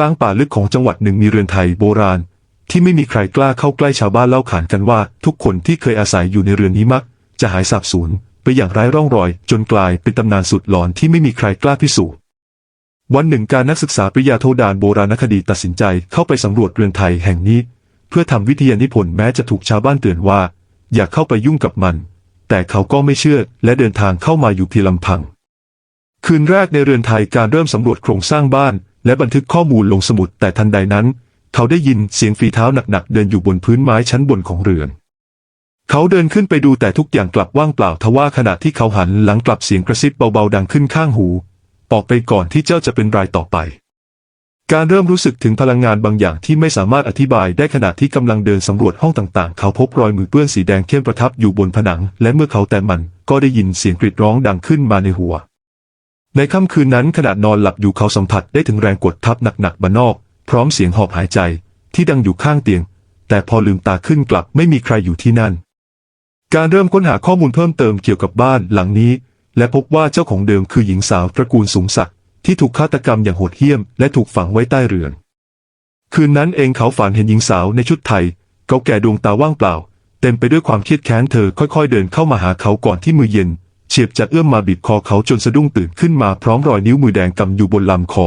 ลางป่าลึกของจังหวัดหนึ่งมีเรือนไทยโบราณ ที่ไม่มีใครกล้าเข้าใกล้ชาวบ้านเล่าขานกันว่า ทุกคนที่เคยอาศัยอยู่ในเรือนนี้มัก จะหายสาบสูญไปอย่างไร้ร่องรอย จนกลายเป็นตำนานสุดหลอนที่ไม่มีใครกล้าพิสูจน์วันหนึ่งการนักศึกษาปริญญาโทดานโบราณคดีตัดสินใจเข้าไปสำรวจเรือนไทยแห่งนี้ เพื่อทำวิทยานิพนธ์แม้จะถูกชาวบ้านเตือนว่า อย่าเข้าไปยุ่งกับมัน แต่เขาก็ไม่เชื่อและเดินทางเข้ามาอยู่เพียงลำพัง คืนแรกในเรือนไทยการเริ่มสำรวจโครงสร้างบ้าน และบันทึกข้อมูลลงสมุดแต่ทันใดนั้น เขาได้ยินเสียงฝีเท้าหนักๆเดินอยู่บนพื้นไม้ชั้นบนของเรือน เขาเดินขึ้นไปดูแต่ทุกอย่างกลับว่างเปล่าทว่าขณะที่เขาหันหลังกลับเสียงกระซิบเบาๆดังขึ้นข้างหู ออกไปก่อนที่เจ้าจะเป็นรายต่อไป การเริ่มรู้สึกถึงพลังงานบางอย่างที่ไม่สามารถอธิบายได้ขณะที่กำลังเดินสำรวจห้องต่างๆ เขาพบรอยมือเปื้อนสีแดงเข้มประทับอยู่บนผนัง และเมื่อเขาแตะมันก็ได้ยินเสียงกรีดร้องดังขึ้นมาในหัว ในค่ำคืนนั้นขณะนอนหลับอยู่เขาสัมผัสได้ถึงแรงกดทับหนักๆบนนอก พร้อมเสียงหอบหายใจที่ดังอยู่ข้างเตียง แต่พอลืมตาขึ้นกลับไม่มีใครอยู่ที่นั่น การเริ่มค้นหาข้อมูลเพิ่มเติมเกี่ยวกับบ้านหลังนี้ และพบว่าเจ้าของเดิมคือหญิงสาวตระกูลสูงศักดิ์ที่ถูกฆาตกรรมอย่างโหดเหี้ยม และถูกฝังไว้ใต้เรือน คืนนั้นเองเขาฝันเห็นหญิงสาวในชุดไทยเก่าแก่ดวงตาว่างเปล่า เต็มไปด้วยความเครียดแค้นเธอค่อยๆ เดินเข้ามาหาเขาก่อนที่มือเย็น เฉียบจะเอื้อมมาบีบคอเขาจนสะดุ้งตื่นขึ้นมาพร้อมรอยนิ้วมือแดงกำอยู่บนลำคอ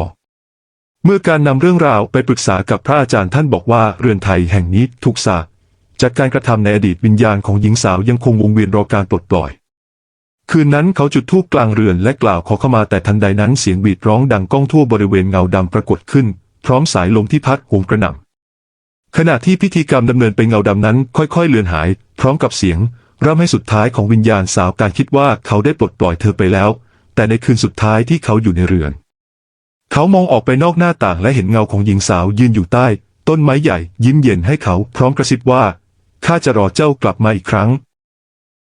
เมื่อการนำเรื่องราวไปปรึกษากับพระอาจารย์ท่านบอกว่าเรือนไทยแห่งนี้ถูกสาจากการกระทำในอดีตวิญญาณของหญิงสาวยังคงวงเวียนรอการปลดปล่อย คืนนั้นเขาจุดธูปกลางเรือนและกล่าวขอเข้ามาแต่ทันใดนั้นเสียงบีดร้องดังก้องทั่วบริเวณเงาดำปรากฏขึ้น พร้อมสายลมที่พัดโหมกระหน่ำขณะที่พิธีกรรมดำเนินไปเงาดำนั้นค่อยๆเลือนหาย พร้อมกับเสียง ร่ำให้สุดท้ายของวิญญาณสาวการคิดว่าเขาได้ปลดปล่อยเธอไปแล้ว แต่ในคืนสุดท้ายที่เขาอยู่ในเรือน เขามองออกไปนอกหน้าต่างและเห็นเงาของหญิงสาวยืนอยู่ใต้ ต้นไม้ใหญ่ยิ้มเย็นให้เขาพร้อมกระซิบว่าข้าจะรอเจ้ากลับมาอีกครั้ง